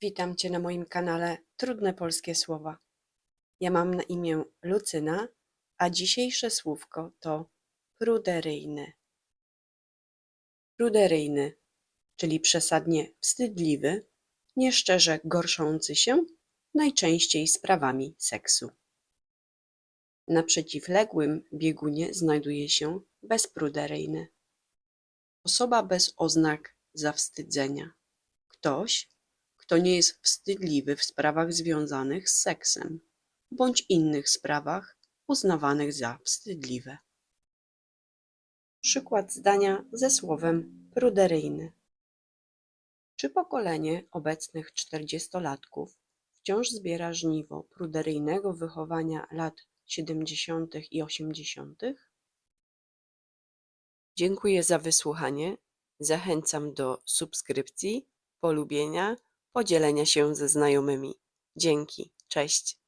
Witam Cię na moim kanale Trudne Polskie Słowa. Ja mam na imię Lucyna, a dzisiejsze słówko to pruderyjny. Pruderyjny, czyli przesadnie wstydliwy, nieszczerze gorszący się, najczęściej sprawami seksu. Na przeciwległym biegunie znajduje się bezpruderyjny. Osoba bez oznak zawstydzenia. Ktoś, kto nie jest wstydliwy w sprawach związanych z seksem bądź innych sprawach uznawanych za wstydliwe. Przykład zdania ze słowem pruderyjny. Czy pokolenie obecnych czterdziestolatków wciąż zbiera żniwo pruderyjnego wychowania lat 70. i 80.? Dziękuję za wysłuchanie. Zachęcam do subskrypcji, polubienia, podzielenia się ze znajomymi. Dzięki, cześć.